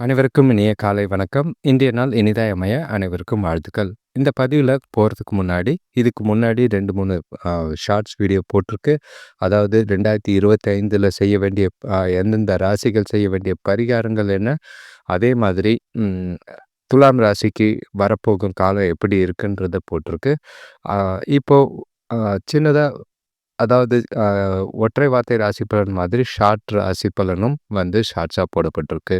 அனைவருக்கும் இனிய காலை வணக்கம். இன்றைய நாள் இனிதாய் அமைய அனைவருக்கும் வாழ்த்துக்கள். இந்த பதிவில் போகிறதுக்கு முன்னாடி, இதுக்கு முன்னாடி ரெண்டு மூணு ஷார்ட்ஸ் வீடியோ போட்டிருக்கு. அதாவது 2025ல செய்ய வேண்டிய எந்தெந்த ராசிகள் செய்ய வேண்டிய பரிகாரங்கள் என்ன? அதே மாதிரி துலாம் ராசிக்கு வரப்போகும் காலம் எப்படி இருக்குன்றத போட்டிருக்கு. இப்போது சின்னதாக அதாவது ஒற்றை வார்த்தை ராசி பலன் மாதிரி ஷார்ட் ராசி பலனும் வந்து ஷார்ட்ஸாக போடப்பட்டிருக்கு.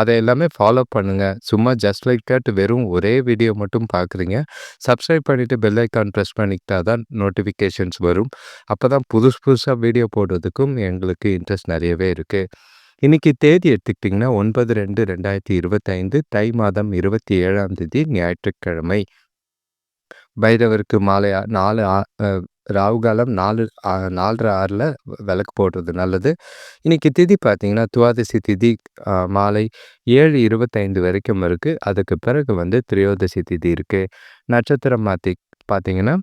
அதை எல்லாமே ஃபாலோ பண்ணுங்கள் சும்மா ஜஸ்ட் லைக் தட் வெறும் ஒரே வீடியோ மட்டும் பார்க்குறீங்க. சப்ஸ்கிரைப் பண்ணிவிட்டு பெல் ஐக்கான் ப்ரெஸ் பண்ணிக்கிட்டா தான் நோட்டிஃபிகேஷன்ஸ் வரும். அப்போ தான் புதுசு புதுசாக வீடியோ போடுறதுக்கும் எங்களுக்கு இன்ட்ரெஸ்ட் நிறையவே இருக்குது இன்றைக்கி தேதி எடுத்துக்கிட்டிங்கன்னா 9/2/2025 தை மாதம் 27ஆம் தேதி ஞாயிற்றுக்கிழமை. பைரவருக்கு மாலை 4 ஆ ராகு காலம் 4 அ 4:30 விளக்கு போடுறது நல்லது. இன்றைக்கி திதி பார்த்தீங்கன்னா, துவாதசி திதி மாலை ஏழு இருபத்தைந்து வரைக்கும் இருக்குது அதுக்கு பிறகு வந்து திரையோதசி திதி இருக்குது நட்சத்திரம் மாத்தி பார்த்தீங்கன்னா,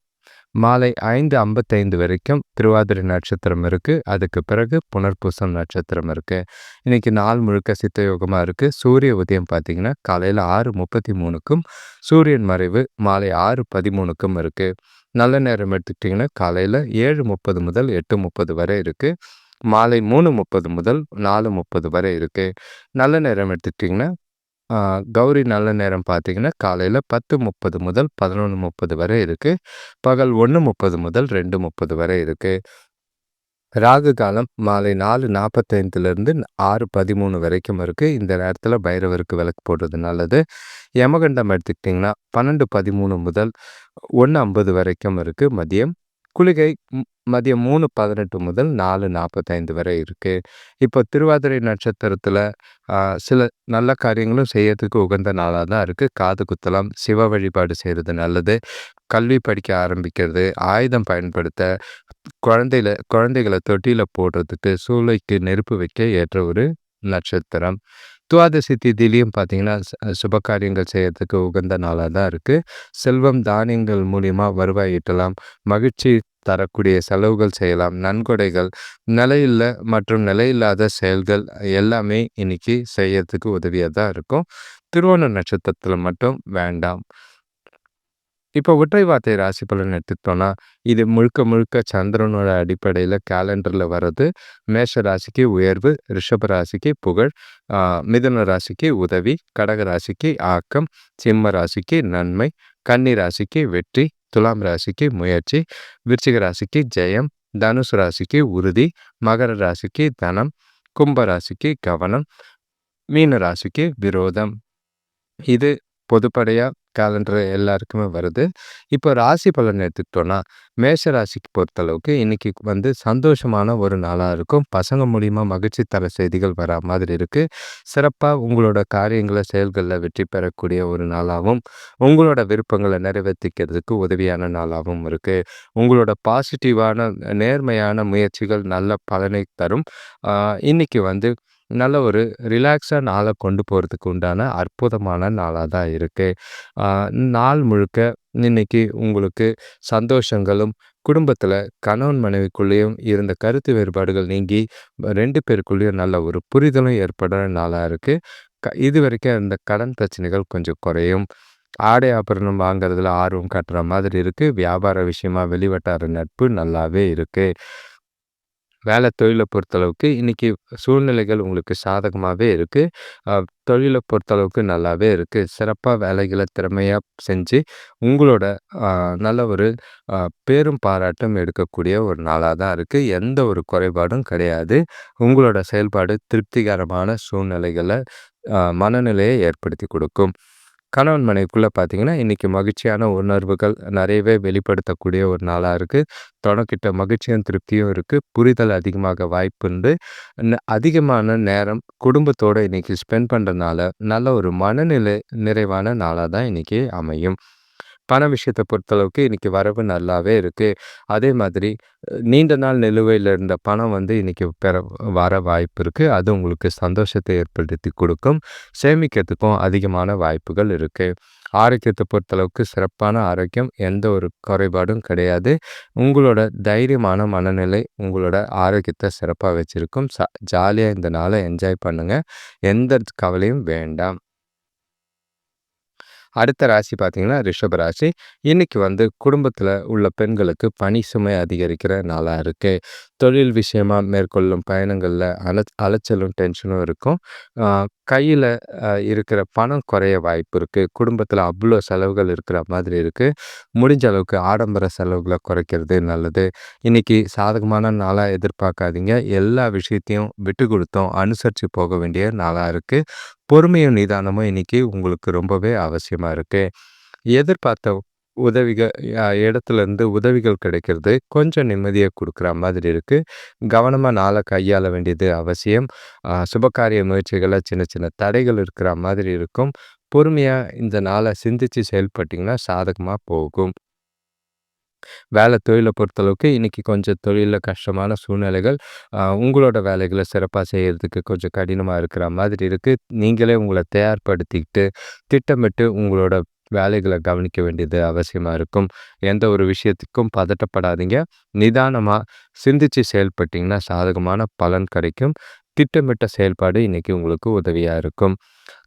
மாலை 5:55 வரைக்கும் திருவாதிரை நட்சத்திரம் இருக்குது அதுக்கு பிறகு புனர்பூசம் நட்சத்திரம் இருக்குது இன்றைக்கி நாள் முழுக்க சித்த இருக்குது சூரிய உதயம் பார்த்தீங்கன்னா, காலையில 6:33க்கும், சூரியன் மறைவு மாலை ஆறு பதிமூணுக்கும் இருக்குது நல்ல நேரம் எடுத்துக்கிட்டிங்கன்னா காலையில் ஏழு முப்பது முதல் எட்டு முப்பது வரை இருக்குது மாலை மூணு முப்பது முதல் நாலு முப்பது வரை இருக்குது நல்ல நேரம் எடுத்துக்கிட்டிங்கன்னா கௌரி நல்ல நேரம் பார்த்தீங்கன்னா காலையில் பத்து முப்பது முதல் பதினொன்று முப்பது வரை இருக்குது பகல் ஒன்று முப்பது முதல் ரெண்டு முப்பது வரை இருக்குது ராகு காலம் மாலை 4:45லிருந்து 6:13 வரைக்கும் இருக்குது இந்த நேரத்தில் பைரவருக்கு விளக்கு போடுறது நல்லது. யமகண்டம் எடுத்துக்கிட்டிங்கன்னா, 12:13 முதல் 1:50 வரைக்கும் இருக்குது மதியம். குளிகை மதியம் மூணு பதினெட்டு முதல் 4:45 வரை இருக்குது இப்போ திருவாதிரை நட்சத்திரத்தில் சில நல்ல காரியங்களும் செய்யறதுக்கு உகந்த நாளாக தான் இருக்குது காது குத்தலாம், சிவ வழிபாடு செய்கிறது நல்லது. கல்வி படிக்க ஆரம்பிக்கிறது, ஆயுதம் பயன்படுத்த, குழந்தையில குழந்தைகளை தொட்டியில் போடுறதுக்கு, சூளைக்கு நெருப்பு வைக்க ஏற்ற ஒரு நட்சத்திரம். துவாதசி திதிலையும் பார்த்தீங்கன்னா, சுப காரியங்கள் செய்யறதுக்கு உகந்த நாளாக தான் இருக்குது செல்வம் தானியங்கள் மூலிமா வருவாய் ஈட்டலாம். மகிழ்ச்சி தரக்கூடிய செலவுகள் செய்யலாம். நன்கொடைகள், நிலையில்ல மற்றும் நிலையில்லாத செயல்கள் எல்லாமே இன்னைக்கு செய்யறதுக்கு உதவியாக தான் இருக்கும். திருவோண நட்சத்திரத்தில் மட்டும் வேண்டாம். இப்போ ஒற்றை வார்த்தை ராசி பலன் எடுத்துக்கிட்டோம்னா, இது முழுக்க முழுக்க சந்திரனோட அடிப்படையில் கேலண்டரில் வர்றது. மேஷ ராசிக்கு உயர்வு, ரிஷப ராசிக்கு புகழ், மிதுன ராசிக்கு உதவி, கடக ராசிக்கு ஆக்கம், சிம்ம ராசிக்கு நன்மை, கன்னி ராசிக்கு வெற்றி, துலாம் ராசிக்கு முயற்சி, விருச்சிக ராசிக்கு ஜெயம், தனுசு ராசிக்கு உறுதி, மகர ராசிக்கு தனம், கும்ப ராசிக்கு கவனம், மீன ராசிக்கு விரோதம். இது பொதுப்படையாக கேலண்டர் எல்லாருக்குமே வருது. இப்போ ராசி பலன் எடுத்துக்கிட்டோன்னா மேஷ ராசிக்கு பொறுத்தளவுக்கு இன்னைக்கு வந்து சந்தோஷமான ஒரு நாளாக இருக்கும். பசங்க மூலிமா மகிழ்ச்சி தர செய்திகள் வரா மாதிரி இருக்குது சிறப்பாக உங்களோட காரியங்களை செயல்களில் வெற்றி பெறக்கூடிய ஒரு நாளாகவும் உங்களோட விருப்பங்களை நிறைவேற்றிக்கிறதுக்கு உதவியான நாளாகவும் இருக்குது உங்களோட பாசிட்டிவான, நேர்மையான முயற்சிகள் நல்ல பலனை தரும். இன்றைக்கி இன்னைக்கு வந்து நல்ல ஒரு ரிலாக்ஸாக நாளை கொண்டு போகிறதுக்கு உண்டான அற்புதமான நாளாக தான் இருக்குது நாள் முழுக்க இன்னைக்கு உங்களுக்கு சந்தோஷங்களும், குடும்பத்தில் கணவன் மனைவிக்குள்ளேயும் இருந்த கருத்து வேறுபாடுகள் நீங்கி, ரெண்டு பேருக்குள்ளேயும் நல்ல ஒரு புரிதலும் ஏற்படுற நாளாக இருக்குது க இதுவரைக்கும் இருந்த கடன் பிரச்சனைகள் கொஞ்சம் குறையும். ஆடை ஆபரணம் வாங்குறதுல ஆர்வம் காட்டுற மாதிரி இருக்குது வியாபார விஷயமா வெளிவட்டார நட்பு நல்லாவே இருக்குது வேலை தொழிலை பொறுத்தளவுக்கு இன்னைக்கு சூழ்நிலைகள் உங்களுக்கு சாதகமாகவே இருக்குது தொழிலை பொறுத்தளவுக்கு நல்லாவே இருக்குது சிறப்பாக வேலைகளை திறமையாக செஞ்சு, உங்களோட நல்ல ஒரு பேரும் பாராட்டும் எடுக்கக்கூடிய ஒரு நாளாக தான் இருக்குது எந்த ஒரு குறைபாடும் கிடையாது. உங்களோட செயல்பாடு திருப்திகரமான சூழ்நிலைகளை மனநிலையை ஏற்படுத்தி கொடுக்கும். கணவன் மனைவிக்குள்ள பார்த்தீங்கன்னா, இன்னைக்கு மகிழ்ச்சியான உணர்வுகள் நிறையவே வெளிப்படுத்தக்கூடிய ஒரு நாளாக இருக்குது தொடக்கிட்ட மகிழ்ச்சியும், திருப்தியும் இருக்குது புரிதல் அதிகமாக வாய்ப்புண்டு. ந அதிகமான நேரம் குடும்பத்தோடு இன்றைக்கி ஸ்பெண்ட் பண்ணுறதுனால நல்ல ஒரு மனநிலை நிறைவான நாளாக தான் இன்றைக்கி அமையும். பண விஷயத்த பொறுத்தளவுக்கு இன்றைக்கி வரவு நல்லாவே இருக்குது அதே மாதிரி நீண்ட நாள் நிலுவையில் இருந்த பணம் வந்து இன்றைக்கி பெற வர வாய்ப்பு இருக்குது அது உங்களுக்கு சந்தோஷத்தை ஏற்படுத்தி கொடுக்கும். சேமிக்கிறதுக்கும் அதிகமான வாய்ப்புகள் இருக்குது ஆரோக்கியத்தை பொறுத்தளவுக்கு சிறப்பான ஆரோக்கியம். எந்த ஒரு குறைபாடும் கிடையாது. உங்களோட தைரியமான மனநிலை உங்களோட ஆரோக்கியத்தை சிறப்பாக வச்சுருக்கும் ச ஜாலியாக இந்த நாளை என்ஜாய் பண்ணுங்கள் எந்த கவலையும் வேண்டாம். அடுத்த ராசி பார்த்தீங்கன்னா, ரிஷப ராசி. இன்னைக்கு வந்து குடும்பத்தில் உள்ள பெண்களுக்கு பணி சுமை அதிகரிக்கிற நாளாக இருக்கு. தொழில் விஷயமாக மேற்கொள்ளும் பயணங்களில் அல அலைச்சலும், டென்ஷனும் இருக்கும். கையில் இருக்கிற பணம் குறைய வாய்ப்பு இருக்குது குடும்பத்தில் அவ்வளோ செலவுகள் இருக்கிற மாதிரி இருக்குது முடிஞ்ச அளவுக்கு ஆடம்பர செலவுகளை குறைக்கிறது நல்லது. இன்னைக்கு சாதகமான நாளாக எதிர்பார்க்காதீங்க. எல்லா விஷயத்தையும் விட்டு கொடுத்தோம் அனுசரித்து போக வேண்டிய நாளாக இருக்குது பொறுமையும், நிதானமும் இன்னைக்கு உங்களுக்கு ரொம்பவே அவசியமாக இருக்கு. எதிர்பார்த்த உதவிகள் இடத்துலேருந்து இடத்துலருந்து உதவிகள் கிடைக்கிறது கொஞ்சம் நிம்மதியை கொடுக்குற மாதிரி இருக்குது கவனமாக நாளை கையாள வேண்டியது அவசியம். சுபகாரிய முயற்சிகளில் சின்ன சின்ன தடைகள் இருக்கிற மாதிரி இருக்கும். பொறுமையாக இந்த நாளை சிந்திச்சு செயல்பட்டிங்கன்னா சாதகமாக போகும். வேலை தொழிலை பொறுத்தளவுக்கு இன்னைக்கு கொஞ்சம் தொழிலில் கஷ்டமான சூழ்நிலைகள். உங்களோட வேலைகளை சிறப்பாக செய்கிறதுக்கு கொஞ்சம் கடினமாக இருக்கிற மாதிரி இருக்குது நீங்களே உங்களை தயார்படுத்திக்கிட்டு, திட்டமிட்டு உங்களோட வேலைகளை கவனிக்க வேண்டியது அவசியமாக இருக்கும். எந்த ஒரு விஷயத்துக்கும் பதட்டப்படாதீங்க. நிதானமாக சிந்தித்து செயல்பட்டிங்கன்னா சாதகமான பலன் கிடைக்கும். திட்டமிட்ட செயல்பாடு இன்றைக்கி உங்களுக்கு உதவியாக இருக்கும்.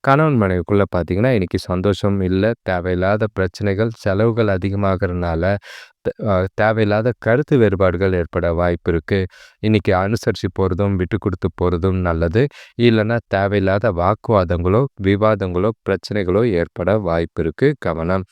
கணவன் மனைவிக்குள்ளே பார்த்தீங்கன்னா, இன்றைக்கி சந்தோஷம் இல்லை தேவையில்லாத பிரச்சனைகள், செலவுகள் அதிகமாகறனால தேவையில்லாத கருத்து வேறுபாடுகள் ஏற்பட வாய்ப்பு இருக்குது இன்னைக்கு அனுசரித்து போகிறதும் விட்டு கொடுத்து போகிறதும் நல்லது. இல்லைன்னா தேவையில்லாத வாக்குவாதங்களோ, விவாதங்களோ, பிரச்சனைகளோ ஏற்பட வாய்ப்பு இருக்குது கவனம்.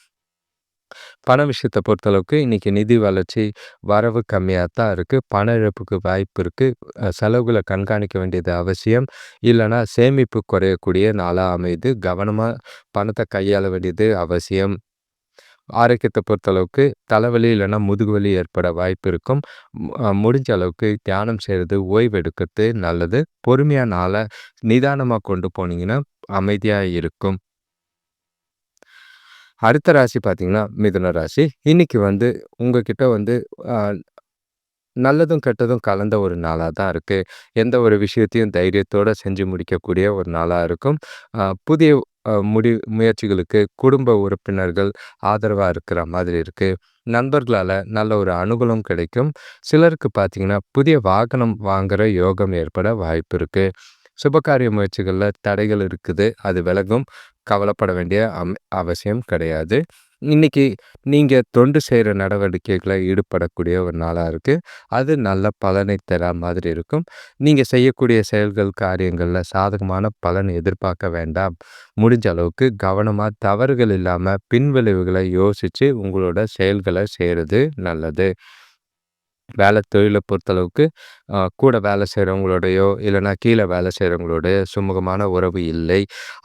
பண விஷயத்தை பொறுத்தளவுக்கு இன்னைக்கு நிதி வளர்ச்சி, வரவு கம்மியாக தான் இருக்குது பண இழப்புக்கு வாய்ப்பு இருக்குது செலவுகளை கண்காணிக்க வேண்டியது அவசியம். இல்லைனா சேமிப்பு குறையக்கூடிய நாளாக அமையுது. கவனமாக பணத்தை கையாள வேண்டியது அவசியம். ஆரோக்கியத்தை பொறுத்தளவுக்கு தலைவலி இல்லைன்னா முதுகு வலி ஏற்பட வாய்ப்பு இருக்கும். முடிஞ்ச அளவுக்கு தியானம் செய்கிறது ஓய்வு எடுக்கிறது நல்லது. பொறுமையாக நாளை நிதானமாக கொண்டு போனீங்கன்னா அமைதியாக இருக்கும். அடுத்த ராசி பார்த்தீங்கன்னா, மிதுன ராசி. இன்றைக்கி வந்து உங்ககிட்ட வந்து நல்லதும், கெட்டதும் கலந்த ஒரு நாளாக தான் இருக்குது எந்த ஒரு விஷயத்தையும் தைரியத்தோடு செஞ்சு முடிக்கக்கூடிய ஒரு நாளாக இருக்கும். புதிய முடி முயற்சிகளுக்கு குடும்ப உறுப்பினர்கள் ஆதரவாக இருக்கிற மாதிரி இருக்குது நண்பர்களால் நல்ல ஒரு அனுகூலம் கிடைக்கும். சிலருக்கு பார்த்தீங்கன்னா, புதிய வாகனம் வாங்குகிற யோகம் ஏற்பட வாய்ப்பு இருக்குது சுபகாரிய முயற்சிகளில் தடைகள் இருக்குது. அது விலகும். கவலைப்பட வேண்டிய அம் அவசியம் கிடையாது. இன்னைக்கு நீங்கள் தொண்டு செய்கிற நடவடிக்கைகளை ஈடுபடக்கூடிய ஒரு நாளாக இருக்குது அது நல்ல பலனை தர மாதிரி இருக்கும். நீங்கள் செய்யக்கூடிய செயல்கள், காரியங்களில் சாதகமான பலன் எதிர்பார்க்க வேண்டாம். முடிஞ்ச அளவுக்கு கவனமாக தவறுகள் இல்லாமல் பின்விளைவுகளை யோசித்து உங்களோட செயல்களை செய்கிறது நல்லது. வேலை தொழிலை பொறுத்தளவுக்கு கூட வேலை செய்கிறவங்களோடையோ இல்லைனா கீழே வேலை செய்கிறவங்களோடைய சுமூகமான உறவு இல்லை.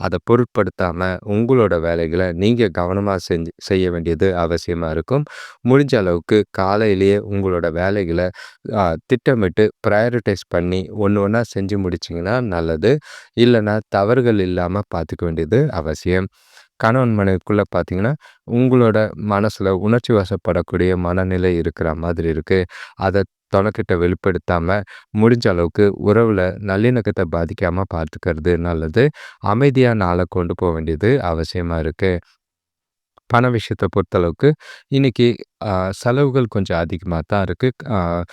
அதை பொருட்படுத்தாமல் உங்களோட வேலைகளை நீங்கள் கவனமாக செஞ்சு செய்ய வேண்டியது அவசியமாக இருக்கும். முடிஞ்ச அளவுக்கு காலையிலேயே உங்களோட வேலைகளை திட்டமிட்டு ப்ரையாரிட்டைஸ் பண்ணி ஒன்று ஒன்றா செஞ்சு முடிச்சிங்கன்னா நல்லது. இல்லைனா தவறுகள் இல்லாமல் பார்த்துக்க வேண்டியது அவசியம். கணவன் மனைவிக்குள்ளே பார்த்தீங்கன்னா, உங்களோட மனசில் உணர்ச்சி வசப்படக்கூடிய மனநிலை இருக்கிற மாதிரி இருக்குது அதை தொலைக்கிட்ட வெளிப்படுத்தாமல் முடிஞ்ச அளவுக்கு உறவில் நல்லிணக்கத்தை பாதிக்காமல் பார்த்துக்கிறது நல்லது. அமைதியாக நாளை கொண்டு போக வேண்டியது அவசியமாக இருக்குது பண விஷயத்தை பொறுத்தளவுக்கு இன்னைக்கு செலவுகள் கொஞ்சம் அதிகமாக தான் இருக்குது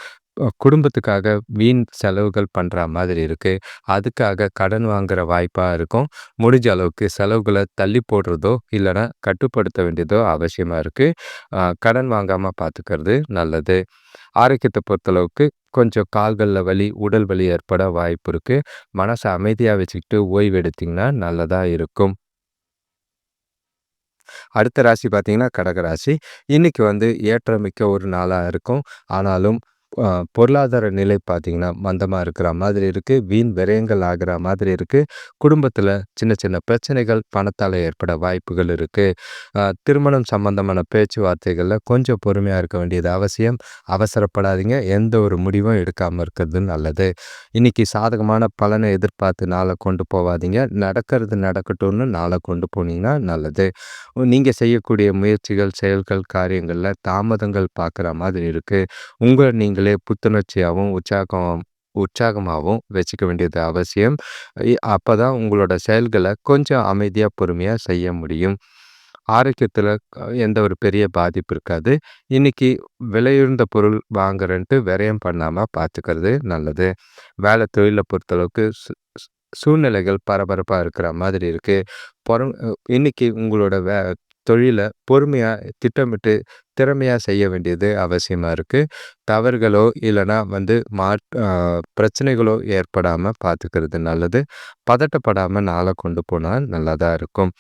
குடும்பத்துக்காக வீண் செலவுகள் பண்ணுற மாதிரி இருக்குது அதுக்காக கடன் வாங்குகிற வாய்ப்பாக இருக்கும். முடிஞ்ச அளவுக்கு செலவுகளை தள்ளி போடுறதோ, இல்லைன்னா கட்டுப்படுத்த வேண்டியதோ அவசியமாக இருக்குது கடன் வாங்காமல் பார்த்துக்கிறது நல்லது. ஆரோக்கியத்தை பொறுத்தளவுக்கு கொஞ்சம் கால்களில் வலி, உடல் வலி ஏற்பட வாய்ப்பு இருக்குது மனசை அமைதியாக வச்சுக்கிட்டு ஓய்வு நல்லதாக இருக்கும். அடுத்த ராசி பார்த்தீங்கன்னா, கடக ராசி. வந்து ஏற்றமிக்க ஒரு நாளாக இருக்கும். ஆனாலும் பொருளாதார நிலை பார்த்திங்கன்னா மந்தமாக இருக்கிற மாதிரி இருக்குது வீண் விரயங்கள் ஆகிற மாதிரி இருக்குது குடும்பத்தில் சின்ன சின்ன பிரச்சனைகள் பணத்தால் ஏற்பட வாய்ப்புகள் இருக்குது திருமணம் சம்பந்தமான பேச்சுவார்த்தைகளில் கொஞ்சம் பொறுமையாக இருக்க வேண்டியது அவசியம். அவசரப்படாதீங்க. எந்த ஒரு முடிவும் எடுக்காமல் இருக்கிறது நல்லது. இன்றைக்கி சாதகமான பலனை எதிர்பார்த்து நாளை கொண்டு போவாதீங்க. நடக்கிறது நடக்கட்டும்னு நாளை கொண்டு போனீங்கன்னா நல்லது. நீங்கள் செய்யக்கூடிய முயற்சிகள், செயல்கள், காரியங்களில் தாமதங்கள் பார்க்குற மாதிரி இருக்குது உங்களை நீங்கள் புத்துணர்ச்சியாகவும் உற்சாகம் உற்சாகமாகவும் வச்சுக்க வேண்டியது அவசியம். அப்போ தான் உங்களோட செயல்களை கொஞ்சம் அமைதியாக பொறுமையாக செய்ய முடியும். ஆரோக்கியத்தில் எந்த ஒரு பெரிய பாதிப்பு இருக்காது. இன்னைக்கு விலையுயர்ந்த பொருள் வாங்குறன்ட்டு விரயம் பண்ணாமல் பார்த்துக்கிறது நல்லது. வேலை தொழிலை பொறுத்தளவுக்கு சூழ்நிலைகள் பரபரப்பாக இருக்கிற மாதிரி இருக்குது புறம் இன்றைக்கி இன்னைக்கு உங்களோட வே தொழிலை பொறுமையாக திட்டமிட்டு, திறமையாக செய்ய வேண்டியது அவசியமாக இருக்குது தவறுகளோ இல்லைன்னா வந்து மா பிரச்சனைகளோ ஏற்படாமல் பார்த்துக்கிறது நல்லது. பதட்டப்படாமல் நாளை கொண்டு போனால் நல்லா தான் இருக்கும்.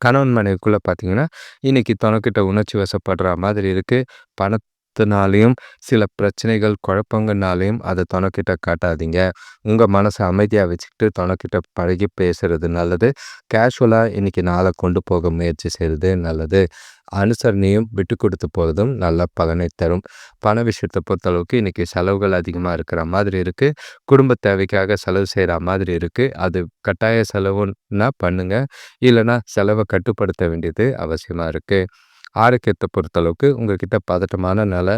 கணவன் மனைவிக்குள்ளே பார்த்தீங்கன்னா, இன்றைக்கி தனக்கிட்ட உணர்ச்சி வசப்படுற மாதிரி இருக்குது பண கஷ்டத்தினாலையும் சில பிரச்சனைகள், குழப்பங்கள்னாலயும் அதை தொணக்கிட்ட காட்டாதீங்க. உங்கள் மனசை அமைதியாக வச்சுக்கிட்டு தொணக்கிட்ட பழகி பேசுறது நல்லது. கேஷுவலாக இன்றைக்கி நாளை கொண்டு போக முயற்சி செய்கிறது நல்லது. அனுசரணையும், விட்டு கொடுத்து போகிறதும் நல்ல பலனை தரும். பண விஷயத்தை பொறுத்தளவுக்கு இன்றைக்கி செலவுகள் அதிகமாக இருக்கிற மாதிரி இருக்குது குடும்ப தேவைக்காக செலவு செய்கிற மாதிரி இருக்குது அது கட்டாய செலவுன்னா பண்ணுங்கள் இல்லைனா செலவை கட்டுப்படுத்த வேண்டியது அவசியமாக இருக்குது ஆரோக்கியத்தை பொறுத்தளவுக்கு உங்ககிட்ட பதட்டமான நல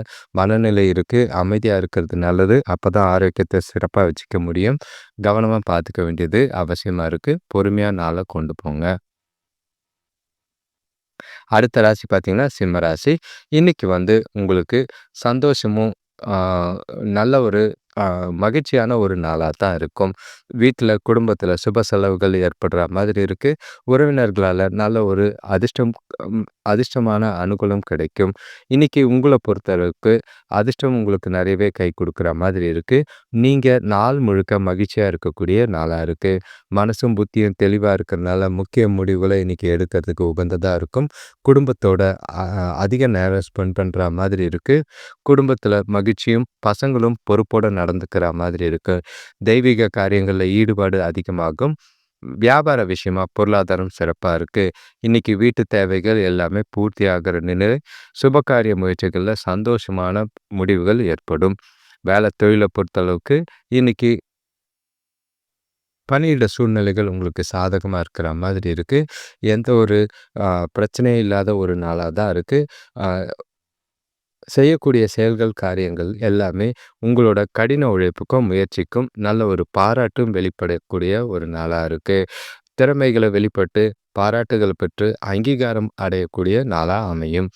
மனநிலை இருக்குது அமைதியாக இருக்கிறது நல்லது. அப்போ தான் ஆரோக்கியத்தை சிறப்பாக வச்சுக்க முடியும். கவனமாக பார்த்துக்க வேண்டியது அவசியமாக இருக்குது பொறுமையாக நாளை கொண்டு போங்க. அடுத்த ராசி பார்த்தீங்கன்னா, சிம்ம ராசி. இன்னைக்கு வந்து உங்களுக்கு சந்தோஷமும், நல்ல ஒரு மகிழ்ச்சியான ஒரு நாளாக தான் இருக்கும். வீட்டில் குடும்பத்தில் சுப செலவுகள் ஏற்படுற மாதிரி இருக்குது உறவினர்களால் நல்ல ஒரு அதிர்ஷ்டம் அதிர்ஷ்டமான அனுகூலம் கிடைக்கும். இன்றைக்கி உங்களை பொறுத்தளவுக்கு அதிர்ஷ்டம் உங்களுக்கு நிறையவே கை கொடுக்குற மாதிரி இருக்குது நீங்கள் நாள் முழுக்க மகிழ்ச்சியாக இருக்கக்கூடிய நாளாக இருக்குது மனசும், புத்தியும் தெளிவாக இருக்கிறனால முக்கிய முடிவுகளை இன்னைக்கு எடுக்கிறதுக்கு உகந்ததாக இருக்கும். குடும்பத்தோட அதிக நேரம் ஸ்பெண்ட் பண்ணுற மாதிரி இருக்குது குடும்பத்தில் மகிழ்ச்சியும், பசங்களும் பொறுப்போட நடந்துக்கிற மாதிரி இருக்கு. தெய்வீக காரியங்களில் ஈடுபாடு அதிகமாகும். வியாபார விஷயமா பொருளாதாரம் சிறப்பாக இருக்கு. இன்னைக்கு வீட்டு தேவைகள் எல்லாமே பூர்த்தி ஆகிற நிலை. சுபகாரிய முயற்சிகளில் சந்தோஷமான முடிவுகள் ஏற்படும். வேலை தொழிலை பொறுத்தளவுக்கு இன்னைக்கு பணியிட சூழ்நிலைகள் உங்களுக்கு சாதகமாக இருக்கிற மாதிரி இருக்குது எந்த ஒரு பிரச்சனையும் இல்லாத ஒரு நாளாக தான் இருக்குது செய்யக்கூடிய செயல்கள், காரியங்கள் எல்லாமே உங்களோட கடின உழைப்புக்கும், முயற்சிக்கும் நல்ல ஒரு பாராட்டும் வெளிப்படக்கூடிய ஒரு நாளாக இருக்குது திறமைகளை வெளிப்பட்டு, பாராட்டுகள் பெற்று, அங்கீகாரம் அடையக்கூடிய நாளாக அமையும்.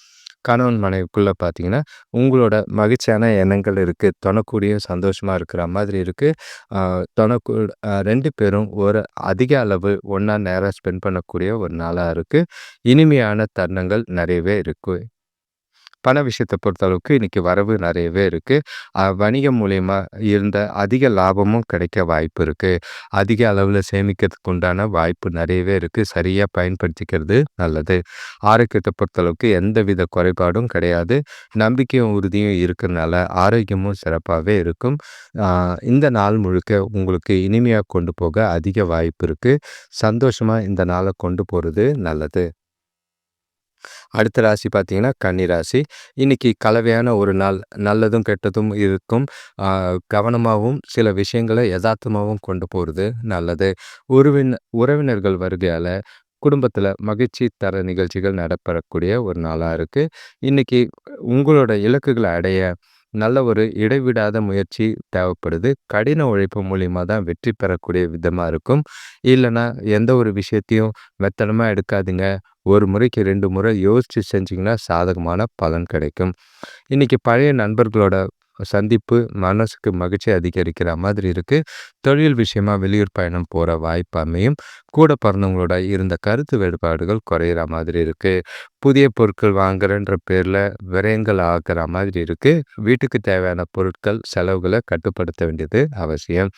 கணவன் மனைவிக்குள்ளே பார்த்தீங்கன்னா, உங்களோட மகிழ்ச்சியான எண்ணங்கள் இருக்குது தொணக்கூடியும் சந்தோஷமாக இருக்கிற மாதிரி இருக்குது தொனக்கு ரெண்டு பேரும் ஒரு அதிக அளவு ஒன்றா நேரம் ஸ்பெண்ட் பண்ணக்கூடிய ஒரு நாளாக இருக்குது இனிமையான தருணங்கள் நிறையவே இருக்குது பண விஷயத்தை பொறுத்தளவுக்கு இன்னைக்கு வரவு நிறையவே இருக்குது வணிகம் மூலயமா இருந்த அதிக லாபமும் கிடைக்க வாய்ப்பு இருக்குது அதிக அளவில் சேமிக்கிறதுக்கு உண்டான வாய்ப்பு நிறையவே இருக்குது சரியாக பயன்படுத்திக்கிறது நல்லது. ஆரோக்கியத்தை பொறுத்தளவுக்கு எந்த வித குறைபாடும் கிடையாது. நம்பிக்கையும், உறுதியும் இருக்கிறனால ஆரோக்கியமும் சிறப்பாகவே இருக்கும். இந்த நாள் முழுக்க உங்களுக்கு இனிமையாக கொண்டு போக அதிக வாய்ப்பு இருக்குது சந்தோஷமாக இந்த நாளை கொண்டு போகிறது நல்லது. அடுத்த ராசி பார்த்தீங்கன்னா, கன்னிராசி இன்னைக்கு கலவையான ஒரு நாள். நல்லதும், கெட்டதும் இருக்கும். கவனமாகவும் சில விஷயங்களை யதார்த்தமாகவும் கொண்டு போகிறது நல்லது. உறவின் உறவினர்கள் வருகையால் குடும்பத்தில் மகிழ்ச்சி தர நிகழ்ச்சிகள் நடைபெறக்கூடிய ஒரு நாளாக இருக்குது இன்றைக்கி உங்களோட இலக்குகளை அடைய நல்ல ஒரு இடைவிடாத முயற்சி தேவைப்படுது. கடின உழைப்பு மூலியமா தான் வெற்றி பெறக்கூடிய விதமாக இருக்கும். இல்லைன்னா எந்த ஒரு விஷயத்தையும் மெத்தனமாக எடுக்காதீங்க. ஒரு முறைக்கு ரெண்டு முறை யோசித்து செஞ்சிங்கன்னா சாதகமான பலன் கிடைக்கும். இன்றைக்கி பழைய நண்பர்களோட சந்திப்பு மனசுக்கு மகிழ்ச்சி அதிகரிக்கிற மாதிரி இருக்குது தொழில் விஷயமாக வெளியூர் பயணம் போகிற வாய்ப்பு அமையும். கூட பிறந்தவங்களோட இருந்த கருத்து வேறுபாடுகள் குறையிற மாதிரி இருக்குது புதிய பொருட்கள் வாங்குறன்ற பேரில் விரயங்கள் ஆகிற மாதிரி இருக்குது வீட்டுக்கு தேவையான பொருட்கள், செலவுகளை கட்டுப்படுத்த வேண்டியது அவசியம்.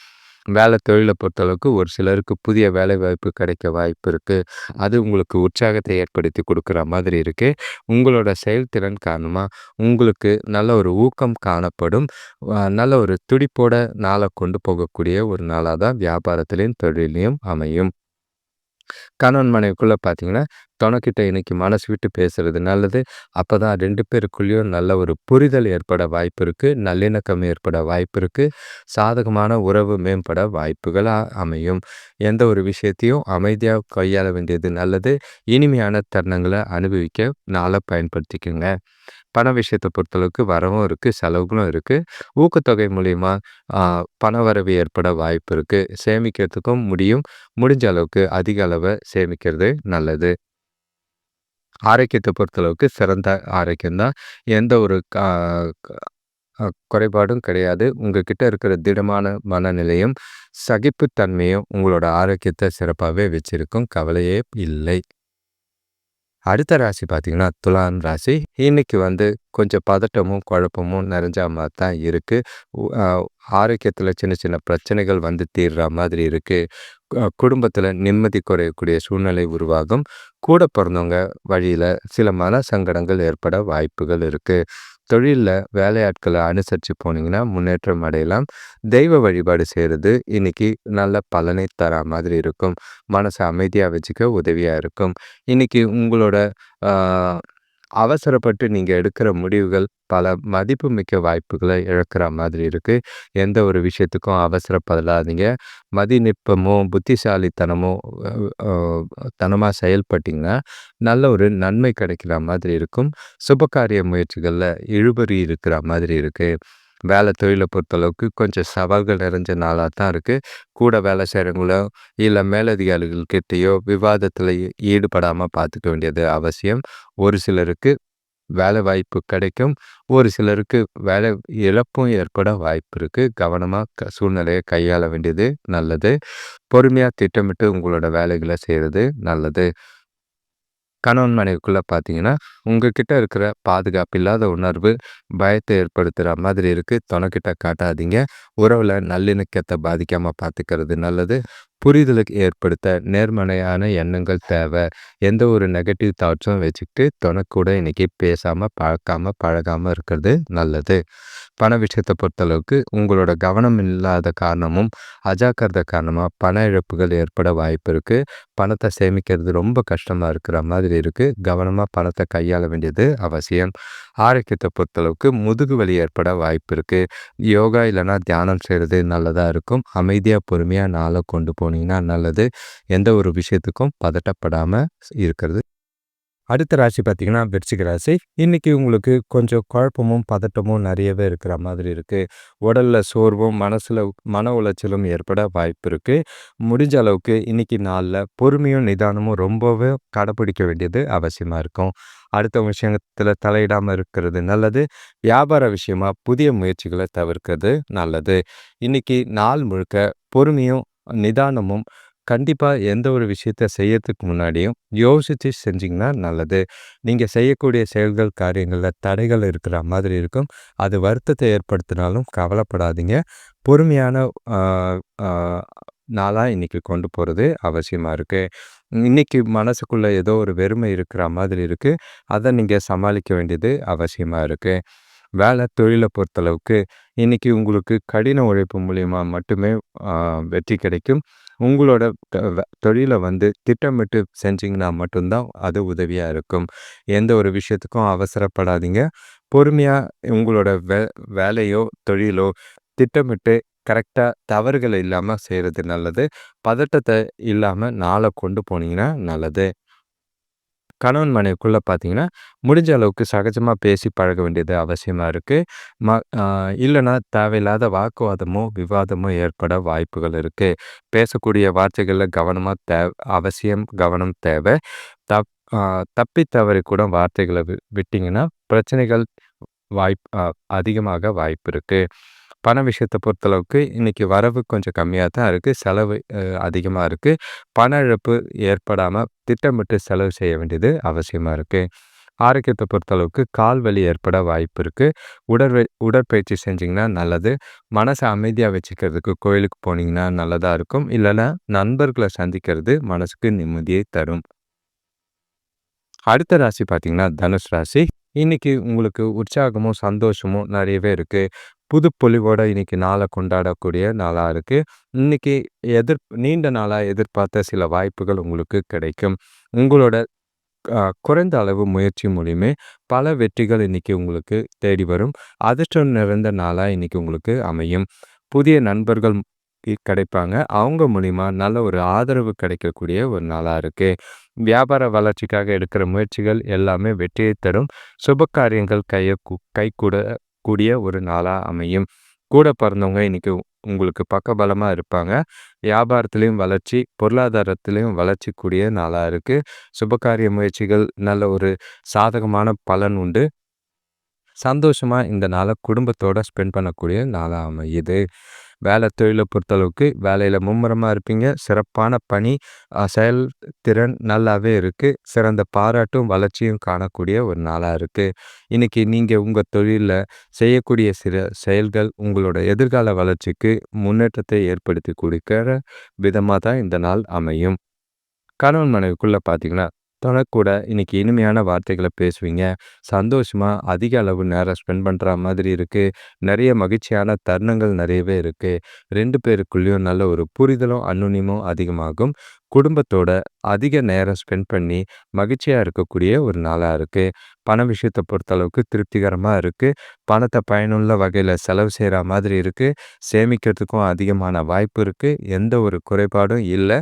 வேலை தொழிலை பொறுத்தளவுக்கு ஒரு சிலருக்கு புதிய வேலை வாய்ப்பு கிடைக்க வாய்ப்பு இருக்குது அது உங்களுக்கு உற்சாகத்தை ஏற்படுத்தி கொடுக்குற மாதிரி இருக்குது உங்களோட செயல்திறன் காரணமாக உங்களுக்கு நல்ல ஒரு ஊக்கம் காணப்படும். நல்ல ஒரு துடிப்போட நாளை கொண்டு போகக்கூடிய ஒரு நாளாக தான் வியாபாரத்திலையும் தொழிலையும் அமையும். கணவன் மனைவிக்குள்ளே பார்த்தீங்கன்னா துணைக்கிட்ட இன்னைக்கு மனசு விட்டு பேசுறது நல்லது. அப்போ தான் ரெண்டு பேருக்குள்ளேயும் நல்ல ஒரு புரிதல் ஏற்பட வாய்ப்பு இருக்குது நல்லிணக்கம் ஏற்பட வாய்ப்பு இருக்குது சாதகமான உறவு மேம்பட வாய்ப்புகளாக அமையும். எந்த ஒரு விஷயத்தையும் அமைதியாக கையாள வேண்டியது நல்லது. இனிமையான தருணங்களை அனுபவிக்க நாளை பயன்படுத்திக்கோங்க. பண விஷயத்தை பொறுத்தளவுக்கு வரவும் இருக்குது செலவுகளும் இருக்குது ஊக்கத்தொகை மூலிமா பண வரவு ஏற்பட வாய்ப்பு இருக்குது சேமிக்கிறதுக்கும் முடியும். முடிஞ்ச அளவுக்கு அதிக அளவை சேமிக்கிறது நல்லது. ஆரோக்கியத்தை பொறுத்தளவுக்கு சிறந்த ஆரோக்கியம்தான் எந்த ஒரு குறைபாடும் கிடையாது. உங்ககிட்ட இருக்கிற திடமான மனநிலையும் சகிப்புத்தன்மையும் உங்களோட ஆரோக்கியத்தை சிறப்பாகவே வச்சுருக்கும் கவலையே இல்லை. அடுத்த ராசி பார்த்தீங்கன்னா துலாம் ராசி. இன்னைக்கு வந்து கொஞ்சம் பதட்டமும் குழப்பமும் நிறைஞ்ச மாதிரி தான் இருக்குது ஆரோக்கியத்தில் சின்ன சின்ன பிரச்சனைகள் வந்து தீர்ற மாதிரி இருக்குது குடும்பத்தில் நிம்மதி குறையக்கூடிய சூழ்நிலை உருவாகும். கூட பிறந்தவங்க வழியில் சில மன சங்கடங்கள் ஏற்பட வாய்ப்புகள் இருக்குது தொழிலில் வேலையாட்களை அனுசரித்து போனீங்கன்னா முன்னேற்றம் அடையலாம். தெய்வ வழிபாடு செய்கிறது இன்றைக்கி நல்ல பலனை தர மாதிரி இருக்கும். மனசை அமைதியாக வச்சுக்க உதவியாக இருக்கும். இன்றைக்கி உங்களோட அவசரப்பட்டு நீங்கள் எடுக்கிற முடிவுகள் பல மதிப்புமிக்க வாய்ப்புகளை இழக்கிற மாதிரி இருக்குது எந்த ஒரு விஷயத்துக்கும் அவசரப்படலாதீங்க மதிநுட்பமோ புத்திசாலித்தனமோ தனமாக செயல்பட்டிங்கன்னா நல்ல ஒரு நன்மை கிடைக்கிற மாதிரி இருக்கும். சுபகாரிய முயற்சிகளில் இழுபறி இருக்கிற மாதிரி இருக்குது வேலை தொழிலை பொறுத்தளவுக்கு கொஞ்சம் சவால்கள் நிறைஞ்ச நாளாக தான் இருக்குது கூட வேலை செய்கிறவங்களோ இல்லை மேலதிகாரிகள் கிட்டேயோ விவாதத்தில் ஈடுபடாமல் பார்த்துக்க வேண்டியது அவசியம். ஒரு சிலருக்கு வேலை வாய்ப்பு கிடைக்கும். ஒரு சிலருக்கு வேலை இழப்பும் ஏற்பட வாய்ப்பு இருக்குது கவனமாக க சூழ்நிலையை கையாள வேண்டியது நல்லது. பொறுமையாக திட்டமிட்டு உங்களோட வேலைகளை செய்கிறது நல்லது. கணவன் மனைவிக்குள்ளே பார்த்தீங்கன்னா உங்ககிட்ட இருக்கிற பாதுகாப்பு இல்லாத உணர்வு பயத்தை ஏற்படுத்துகிற மாதிரி இருக்குது தொனக்கிட்ட காட்டாதீங்க. உறவில் நல்லிணக்கத்தை பாதிக்காமல் பார்த்துக்கிறது நல்லது. புரிதலுக்கு ஏற்படுத்த நேர்மறையான எண்ணங்கள் தேவை. எந்த ஒரு நெகட்டிவ் தாட்ஸும் வச்சுக்கிட்டு துணைக்கூட இன்றைக்கி பேசாமல் பழக்காமல் பழகாமல் இருக்கிறது நல்லது. பண விஷயத்தை பொறுத்தளவுக்கு உங்களோட கவனம் இல்லாத காரணமும் அஜாக்கிரத காரணமாக பண இழப்புகள் ஏற்பட வாய்ப்பு இருக்குது பணத்தை சேமிக்கிறது ரொம்ப கஷ்டமாக இருக்கிற மாதிரி இருக்குது கவனமாக பணத்தை கையாள வேண்டியது அவசியம். ஆரோக்கியத்தை பொறுத்தளவுக்கு முதுகு வலி ஏற்பட வாய்ப்பு இருக்குது யோகா இல்லைனா தியானம் செய்கிறது நல்லதாக இருக்கும். அமைதியாக பொறுமையாக நாளை கொண்டு போனீங்கன்னா நல்லது. எந்த ஒரு விஷயத்துக்கும் பதட்டப்படாமல் இருக்கிறது. அடுத்த ராசி பார்த்தீங்கன்னா விருச்சிக ராசி. இன்னைக்கு உங்களுக்கு கொஞ்சம் குழப்பமும் பதட்டமும் நிறையவே இருக்கிற மாதிரி இருக்குது உடலில் சோர்வும் மனசில் மன உளைச்சலும் ஏற்பட வாய்ப்பு இருக்குது முடிஞ்ச அளவுக்கு இன்னைக்கு நாளில் பொறுமையும் நிதானமும் ரொம்பவே கடைப்பிடிக்க வேண்டியது அவசியமாக இருக்கும். அடுத்த விஷயத்தில் தலையிடாமல் இருக்கிறது நல்லது. வியாபார விஷயமா புதிய முயற்சிகளை தவிர்க்கிறது நல்லது. இன்னைக்கு நாள் முழுக்க பொறுமையும் நிதானமும் கண்டிப்பாக எந்த ஒரு விஷயத்த செய்யறதுக்கு முன்னாடியும் யோசித்து செஞ்சிங்கன்னா நல்லது. நீங்கள் செய்யக்கூடிய செயல்கள் காரியங்களில் தடைகள் இருக்கிற மாதிரி இருக்கும். அது வருத்தத்தை ஏற்படுத்தினாலும் கவலைப்படாதீங்க. பொறுமையான நாளாக இன்றைக்கி கொண்டு போகிறது அவசியமாக இருக்குது இன்றைக்கி மனசுக்குள்ளே ஏதோ ஒரு வெறுமை இருக்கிற மாதிரி இருக்குது அதை நீங்கள் சமாளிக்க வேண்டியது அவசியமாக இருக்குது வேலை தொழிலை பொறுத்தளவுக்கு இன்றைக்கி உங்களுக்கு கடின உழைப்பு மூலிமா மட்டுமே வெற்றி கிடைக்கும். உங்களோட தொழிலை வந்து திட்டமிட்டு செஞ்சிங்கன்னா மட்டும்தான் அது உதவியாக இருக்கும். எந்த ஒரு விஷயத்துக்கும் அவசரப்படாதீங்க. பொறுமையாக உங்களோட வே வேலையோ தொழிலோ திட்டமிட்டு கரெக்டாக தவறுகள் இல்லாமல் செய்கிறது நல்லது. பதட்டத்தை இல்லாமல் நாளை கொண்டு போனீங்கன்னா நல்லது. கணவன் மனைவிக்குள்ளே பார்த்தீங்கன்னா முடிஞ்ச அளவுக்கு சகஜமாக பேசி பழக வேண்டியது அவசியமாக இருக்குது ம இல்லைன்னா தேவையில்லாத வாக்குவாதமோ விவாதமோ ஏற்பட வாய்ப்புகள் இருக்குது பேசக்கூடிய வார்த்தைகளில் கவனமாக தே அவசியம் கவனம் தேவை. தப் தப்பி தவறி கூட வார்த்தைகளை வி விட்டிங்கன்னா பிரச்சனைகள் வாய்ப் அதிகமாக வாய்ப்பு இருக்குது பண விஷயத்தை பொறுத்தளவுக்கு இன்றைக்கி வரவு கொஞ்சம் கம்மியாக தான் இருக்குது செலவு அதிகமாக இருக்குது பண இழப்பு ஏற்படாமல் திட்டமிட்டு செலவு செய்ய வேண்டியது அவசியமாக இருக்குது ஆரோக்கியத்தை பொறுத்தளவுக்கு கால் வலி ஏற்பட வாய்ப்பு இருக்குது உடற்ப உடற்பயிற்சி செஞ்சிங்கன்னா நல்லது. மனசை அமைதியாக வச்சுக்கிறதுக்கு கோயிலுக்கு போனீங்கன்னா நல்லதாக இருக்கும். இல்லைன்னா நண்பர்களை சந்திக்கிறது மனசுக்கு நிம்மதியை தரும். அடுத்த ராசி பார்த்தீங்கன்னா தனுஷ் ராசி. இன்னைக்கு உங்களுக்கு உற்சாகமும் சந்தோஷமும் நிறையவே இருக்குது புது பொலிவோட இன்னைக்கு நாளை கொண்டாடக்கூடிய நாளாக இருக்குது இன்னைக்கு எதிர் நீண்ட நாளாக எதிர்பார்த்த சில வாய்ப்புகள் உங்களுக்கு கிடைக்கும். உங்களோட குறைந்த அளவு முயற்சி மூலியமே பல வெற்றிகள் இன்னைக்கு உங்களுக்கு தேடி வரும். அதிர்ஷ்டம் நிறைந்த நாளாக இன்னைக்கு உங்களுக்கு அமையும். புதிய நண்பர்கள் கிடைப்பாங்க. அவங்க மூலிமா நல்ல ஒரு ஆதரவு கிடைக்கக்கூடிய ஒரு நாளாக இருக்குது வியாபார வளர்ச்சிக்காக எடுக்கிற முயற்சிகள் எல்லாமே வெற்றியை தரும். சுப காரியங்கள் கையை கை கூட கூடிய ஒரு நாளாக அமையும். கூட பிறந்தவங்க இன்றைக்கி உங்களுக்கு பக்கபலமாக இருப்பாங்க. வியாபாரத்துலேயும் வளர்ச்சி பொருளாதாரத்துலேயும் வளர்ச்சி கூடிய நாளாக இருக்குது சுபகாரிய முயற்சிகள் நல்ல ஒரு சாதகமான பலன் உண்டு. சந்தோஷமாக இந்த நாளை குடும்பத்தோடு ஸ்பெண்ட் பண்ணக்கூடிய நாளாக அமையுது. வேலை தொழிலை பொறுத்தளவுக்கு வேலையில் மும்முரமாக இருப்பீங்க. சிறப்பான பணி செயல் திறன் நல்லாவே இருக்குது சிறந்த பாராட்டும் வளர்ச்சியும் காணக்கூடிய ஒரு நாளாக இருக்குது இன்றைக்கி நீங்கள் உங்கள் தொழிலில் செய்யக்கூடிய சில செயல்கள் உங்களோட எதிர்கால வளர்ச்சிக்கு முன்னேற்றத்தை ஏற்படுத்தி கொடுக்கிற விதமாக தான் இந்த நாள் அமையும். கணவன் மனைவிக்குள்ளே பார்த்தீங்கன்னா கூட இன்னைக்கு இனிமையான வார்த்தைகளை பேசுவீங்க. சந்தோஷமாக அதிக அளவு நேரம் ஸ்பெண்ட் பண்ணுற மாதிரி இருக்குது நிறைய மகிழ்ச்சியான தருணங்கள் நிறையவே இருக்குது ரெண்டு பேருக்குள்ளேயும் நல்ல ஒரு புரிதலும் அன்னுனியமும் அதிகமாகும். குடும்பத்தோட அதிக நேரம் ஸ்பெண்ட் பண்ணி மகிழ்ச்சியாக இருக்கக்கூடிய ஒரு நாளாக இருக்குது பண விஷயத்தை பொறுத்தளவுக்கு திருப்திகரமாக இருக்குது பணத்தை பயனுள்ள வகையில் செலவு செய்கிற மாதிரி இருக்குது சேமிக்கிறதுக்கும் அதிகமான வாய்ப்பு இருக்குது எந்த ஒரு குறைபாடும் இல்லை.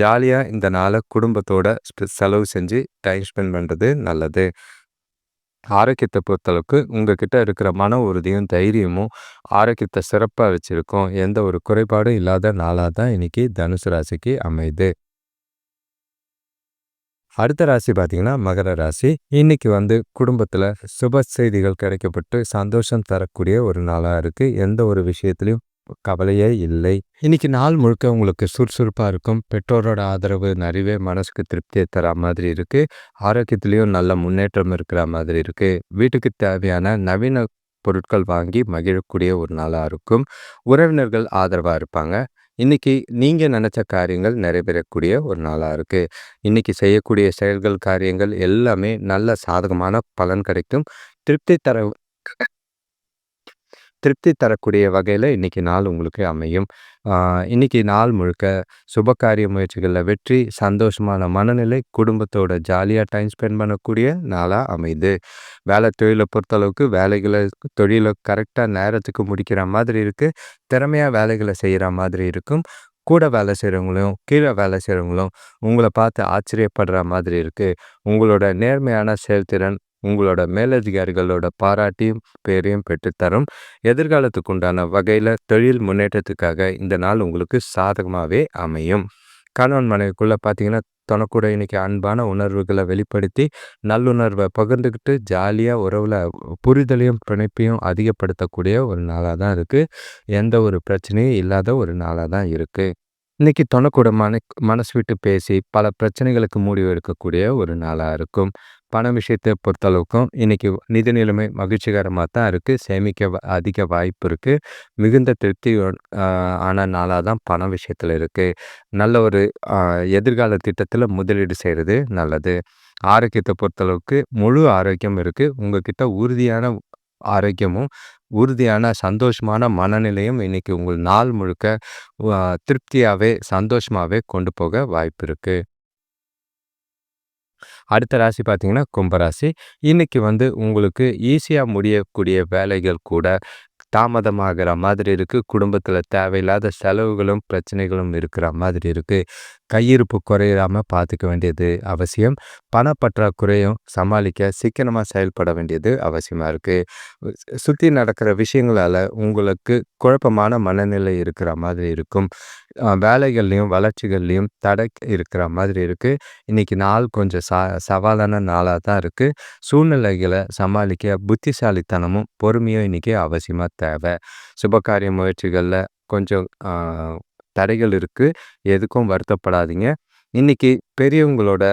ஜாலியாக இந்த நாளை குடும்பத்தோட செலவு செஞ்சு டைம் ஸ்பெண்ட் பண்ணுறது நல்லது. ஆரோக்கியத்தை பொறுத்தளவுக்கு உங்ககிட்ட இருக்கிற மன உறுதியும் தைரியமும் ஆரோக்கியத்தை சிறப்பாக வச்சுருக்கோம். எந்த ஒரு குறைபாடும் இல்லாத நாளாக தான் இன்னைக்கு தனுசு ராசிக்கு அமையுது. அடுத்த ராசி பார்த்தீங்கன்னா மகர ராசி. இன்னைக்கு வந்து குடும்பத்தில் சுப செய்திகள் கிடைக்கப்பட்டு சந்தோஷம் தரக்கூடிய ஒரு நாளாக இருக்குது எந்த ஒரு விஷயத்துலையும் கவலையே இல்லை. இன்னைக்கு நாள் முழுக்க உங்களுக்கு சுறுசுறுப்பாக இருக்கும். பெற்றோரோட ஆதரவு நிறையவே மனசுக்கு திருப்தியை தர மாதிரி இருக்குது ஆரோக்கியத்துலேயும் நல்ல முன்னேற்றம் இருக்கிற மாதிரி இருக்குது வீட்டுக்கு தேவையான நவீன பொருட்கள் வாங்கி மகிழக்கூடிய ஒரு நாளாக இருக்கும். உறவினர்கள் ஆதரவாக இருப்பாங்க. இன்னைக்கு நீங்கள் நினச்ச காரியங்கள் நிறைவேறக்கூடிய ஒரு நாளாக இருக்குது இன்னைக்கு செய்யக்கூடிய செயல்கள் காரியங்கள் எல்லாமே நல்ல சாதகமான பலன் கிடைக்கும். திருப்தி தர திருப்தி தரக்கூடிய வகையில் இன்றைக்கி நாள் உங்களுக்கு அமையும். இன்றைக்கி நாள் முழுக்க சுபகாரிய முயற்சிகளில் வெற்றி சந்தோஷமான மனநிலை குடும்பத்தோட ஜாலியாக டைம் ஸ்பெண்ட் பண்ணக்கூடிய நாளாக அமையுது. வேலை தொழிலை பொறுத்தளவுக்கு வேலைகளை தொழிலை கரெக்டாக நேரத்துக்கு முடிக்கிற மாதிரி இருக்குது திறமையாக வேலைகளை செய்கிற மாதிரி இருக்கும். கூட வேலை செய்கிறவங்களும் கீழே வேலை செய்கிறவங்களும் உங்களை பார்த்து ஆச்சரியப்படுற மாதிரி இருக்குது உங்களோட நேர்மையான செயல்திறன் உங்களோட மேலதிகாரிகளோட பாராட்டியும் பேரையும் பெற்றுத்தரும். எதிர்காலத்துக்கு உண்டான வகையில் தொழில் முன்னேற்றத்துக்காக இந்த நாள் உங்களுக்கு சாதகமாகவே அமையும். கணவன் மனைவிக்குள்ளே பார்த்தீங்கன்னா தனக்கூட இன்றைக்கி அன்பான உணர்வுகளை வெளிப்படுத்தி நல்லுணர்வை பகிர்ந்துக்கிட்டு ஜாலியாக உறவில் புரிதலையும் பிணைப்பையும் அதிகப்படுத்தக்கூடிய ஒரு நாளாக தான் இருக்குது எந்த ஒரு பிரச்சனையும் இல்லாத ஒரு நாளாக தான் இருக்குது இன்றைக்கி தொணக்கூட மன மனசு விட்டு பேசி பல பிரச்சனைகளுக்கு முடிவு எடுக்கக்கூடிய ஒரு நாளாக இருக்கும். பண விஷயத்தை பொறுத்தளவுக்கும் இன்றைக்கி நிதி நிலைமை மகிழ்ச்சிகரமாக தான் இருக்குது சேமிக்க அதிக வாய்ப்பு இருக்குது மிகுந்த திருப்தி ஆன நாளாக தான் பண விஷயத்தில் இருக்குது நல்ல ஒரு எதிர்கால திட்டத்தில் முதலீடு செய்கிறது நல்லது. ஆரோக்கியத்தை பொறுத்தளவுக்கு முழு ஆரோக்கியம் இருக்குது உங்ககிட்ட உறுதியான ஆரோக்கியமும் உறுதியான சந்தோஷமான மனநிலையும் இன்றைக்கி உங்கள் நாள் முழுக்க திருப்தியாகவே சந்தோஷமாகவே கொண்டு போக வாய்ப்பு இருக்குது அடுத்த ராசி பார்த்தீங்கன்னா கும்பராசி. இன்னைக்கு வந்து உங்களுக்கு ஈஸியாக முடியக்கூடிய வேலைகள் கூட தாமதமாகிற மாதிரி இருக்குது குடும்பத்தில் தேவையில்லாத செலவுகளும் பிரச்சனைகளும் இருக்கிற மாதிரி இருக்குது கையிருப்பு குறையாமல் பார்த்துக்க வேண்டியது அவசியம். பணப்பற்றாக்குறையும் சமாளிக்க சிக்கனமாக செயல்பட வேண்டியது அவசியமாக இருக்குது சுற்றி நடக்கிற விஷயங்களால் உங்களுக்கு குழப்பமான மனநிலை இருக்கிற மாதிரி இருக்கும். வேலைகள்லையும் வளர்ச்சிகள்லையும் தடை இருக்கிற மாதிரி இருக்குது இன்றைக்கி நாள் கொஞ்சம் சா சவாலான நாளாக தான் இருக்குது சூழ்நிலைகளை சமாளிக்க புத்திசாலித்தனமும் பொறுமையும் இன்றைக்கி அவசியமாக தேவை. சுபகாரிய முயற்சிகளில் கொஞ்சம் தடைகள் இருக்குது எதுக்கும் வருத்தப்படாதீங்க. இன்னைக்கு பெரியவங்களோட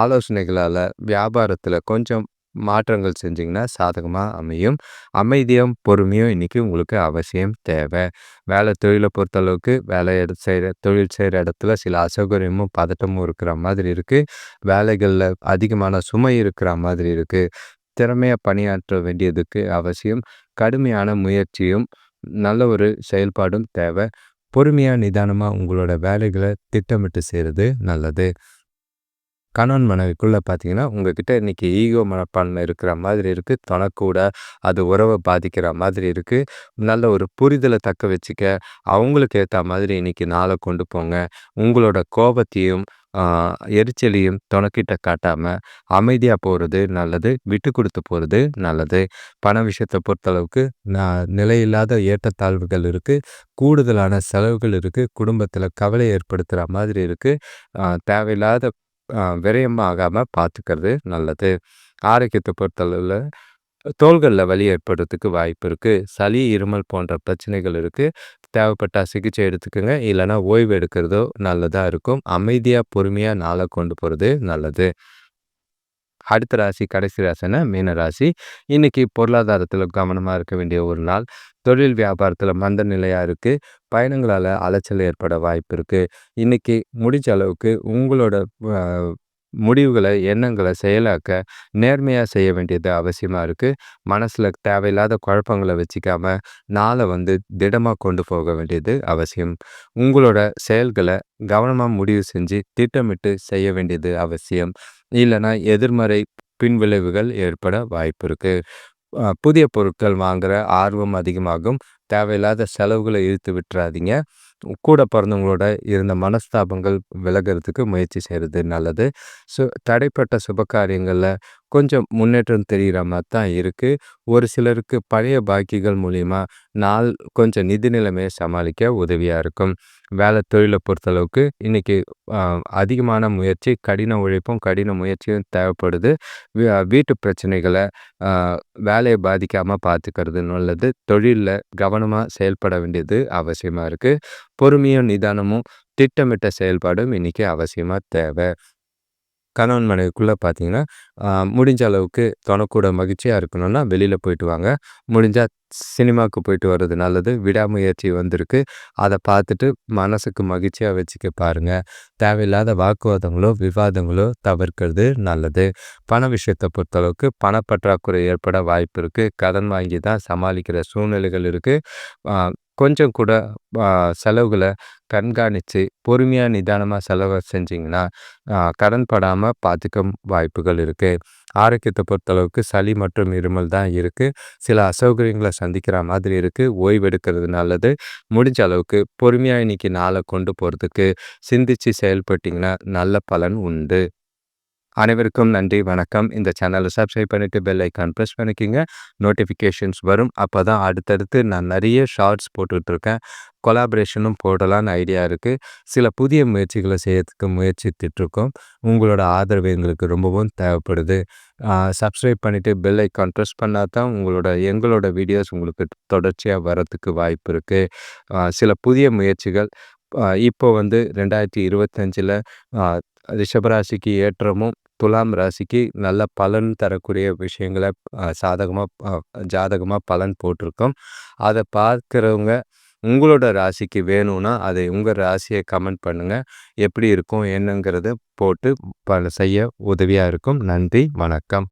ஆலோசனைகளால் வியாபாரத்தில் கொஞ்சம் மாற்றங்கள் செஞ்சிங்கன்னா சாதகமாக அமையும். அமைதியும் பொறுமையும் இன்றைக்கி உங்களுக்கு அவசியம் தேவை. வேலை தொழிலை பொறுத்தளவுக்கு வேலை எடு செய்கிற தொழில் செய்கிற இடத்துல சில அசௌகரியமும் பதட்டமும் இருக்கிற மாதிரி இருக்குது வேலைகளில் அதிகமான சுமை இருக்கிற மாதிரி இருக்குது திறமையாக பணியாற்ற வேண்டியதுக்கு அவசியம். கடுமையான முயற்சியும் நல்ல ஒரு செயல்பாடும் தேவை. பொறுமையாக நிதானமாக உங்களோட வேலைகளை திட்டமிட்டு செய்கிறது நல்லது. கணவன் மனைவிக்குள்ளே பார்த்தீங்கன்னா உங்ககிட்ட இன்றைக்கி ஈகோ மனப்பான்மை இருக்கிற மாதிரி இருக்குது தனக்கூட அது உறவை பாதிக்கிற மாதிரி இருக்குது நல்ல ஒரு புரிதலை தக்க வச்சுக்க அவங்களுக்கு ஏற்ற மாதிரி இன்றைக்கி நாளை கொண்டு போங்க. உங்களோட கோபத்தையும் எரிச்சலையும் துணக்கிட்ட காட்டாமல் அமைதியாக போகிறது நல்லது விட்டு கொடுத்து போகிறது நல்லது. பண விஷயத்தை பொறுத்தளவுக்கு நான் நிலையில்லாத ஏற்றத்தாழ்வுகள் இருக்குது கூடுதலான செலவுகள் இருக்குது குடும்பத்தில் கவலை ஏற்படுத்துகிற மாதிரி இருக்குது தேவையில்லாத விரயமாக ஆகாமல் பார்த்துக்கிறது நல்லது. ஆரோக்கியத்தை பொறுத்தளவில் தோள்களில் வலி ஏற்படுறதுக்கு வாய்ப்பு இருக்குது சளி இருமல் போன்ற பிரச்சனைகள் இருக்குது தேவைப்பட்ட சிகிச்சை எடுத்துக்கோங்க. இல்லைனா ஓய்வு எடுக்கிறதோ நல்லதாக இருக்கும். அமைதியாக பொறுமையாக நாளை கொண்டு போகிறது நல்லது. அடுத்த ராசி கடைசி ராசினா மீன ராசி. இன்றைக்கி பொருளாதாரத்தில் கவனமாக இருக்க வேண்டிய ஒரு நாள். தொழில் வியாபாரத்தில் மந்த நிலையாக இருக்குது பயணங்களால் அலைச்சல் ஏற்பட வாய்ப்பு இருக்குது இன்றைக்கி முடிஞ்ச அளவுக்கு உங்களோட முடிவுகளை எண்ணங்களை செயலாக்க நேர்மையாக செய்ய வேண்டியது அவசியமாக இருக்குது மனசில் தேவையில்லாத குழப்பங்களை வச்சுக்காம நாளை வந்து திடமாக கொண்டு போக வேண்டியது அவசியம். உங்களோட செயல்களை கவனமாக முடிவு செஞ்சு திட்டமிட்டு செய்ய வேண்டியது அவசியம். இல்லைன்னா எதிர்மறை பின்விளைவுகள் ஏற்பட வாய்ப்பு இருக்குது புதிய பொருட்கள் வாங்குகிற ஆர்வம் அதிகமாகும். தேவையில்லாத செலவுகளை இழுத்து விட்டுறாதீங்க. கூட பிறந்தவங்களோட இருந்த மனஸ்தாபங்கள் விலகிறதுக்கு முயற்சி செய்கிறது நல்லது. சு தடைப்பட்ட சுப காரியங்களில் கொஞ்சம் முன்னேற்றம் தெரிகிற மாதிரி தான் இருக்குது ஒரு சிலருக்கு பழைய பாக்கிகள் மூலிமா நாள் கொஞ்சம் நிதி நிலைமையை சமாளிக்க உதவியாக இருக்கும். வேலை தொழிலை பொறுத்தளவுக்கு இன்றைக்கி அதிகமான முயற்சி கடின உழைப்பும் கடின முயற்சியும் தேவைப்படுது. வீட்டு பிரச்சனைகளை வேலையை பாதிக்காமல் பார்த்துக்கிறது நல்லது. தொழிலில் கவனமாக செயல்பட வேண்டியது அவசியமாக இருக்குது பொறுமையும் நிதானமும் திட்டமிட்ட செயல்பாடும் இன்றைக்கி அவசியமாக தேவை. கணவன் மனைவிக்குள்ளே பார்த்தீங்கன்னா முடிஞ்ச அளவுக்கு தொணக்கூட மகிழ்ச்சியாக இருக்கணும்னா வெளியில் போயிட்டு வாங்க. முடிஞ்சால் சினிமாவுக்கு போயிட்டு வர்றது நல்லது. விடாமுயற்சி வந்திருக்கு. அதை பார்த்துட்டு மனசுக்கு மகிழ்ச்சியாக வச்சுக்க பாருங்கள் தேவையில்லாத வாக்குவாதங்களோ விவாதங்களோ தவிர்க்கிறது நல்லது. பண விஷயத்தை பொறுத்தளவுக்கு பணப்பற்றாக்குறை ஏற்பட வாய்ப்பு இருக்குது கடன் வாங்கி தான் சமாளிக்கிற சூழ்நிலைகள் இருக்குது கொஞ்சம் கூட செலவுகளை கண்காணித்து பொறுமையாக நிதானமாக செலவு செஞ்சிங்கன்னா கடன் படாமல் பார்த்துக்க வாய்ப்புகள் இருக்குது ஆரோக்கியத்தை பொறுத்தளவுக்கு சளி மற்றும் இருமல் தான் இருக்குது சில அசௌகரியங்களை சந்திக்கிற மாதிரி இருக்குது ஓய்வெடுக்கிறது நல்லது. முடிஞ்ச அளவுக்கு பொறுமையாக இன்றைக்கி நாளை கொண்டு போகிறதுக்கு சிந்தித்து செயல்பட்டிங்கன்னா நல்ல பலன் உண்டு. அனைவருக்கும் நன்றி வணக்கம். இந்த சேனலை சப்ஸ்கிரைப் பண்ணிவிட்டு பெல் ஐக்கான் ப்ரெஸ் பண்ணிக்கிங்க. நோட்டிஃபிகேஷன்ஸ் வரும். அப்போ தான் அடுத்தடுத்து நான் நிறைய ஷார்ட்ஸ் போட்டுட்ருக்கேன். கொலாபரேஷனும் போடலான்னு ஐடியா இருக்குது சில புதிய முயற்சிகளை செய்யறதுக்கு முயற்சித்துட்ருக்கோம். உங்களோட ஆதரவு எங்களுக்கு ரொம்பவும் தேவைப்படுது. சப்ஸ்கிரைப் பண்ணிவிட்டு பெல் ஐக்கான் ப்ரெஸ் பண்ணால் தான் உங்களோட எங்களோட வீடியோஸ் உங்களுக்கு தொடர்ச்சியாக வரத்துக்கு வாய்ப்பு இருக்குது சில புதிய முயற்சிகள் இப்போ வந்து ரெண்டாயிரத்தி இருபத்தஞ்சில் ரிஷபராசிக்கு ஏற்றமும் துலாம் ராசிக்கு நல்ல பலன் தரக்கூடிய விஷயங்களை சாதகமாக ஜாதகமாக பலன் போட்டிருக்கோம். அதை பார்க்குறவங்க உங்களோட ராசிக்கு வேணும்னா அதை உங்கள் ராசியை கமெண்ட் பண்ணுங்கள் எப்படி இருக்கும் என்னங்கிறத போட்டு பல செய்ய உதவியாக இருக்கும். நன்றி வணக்கம்.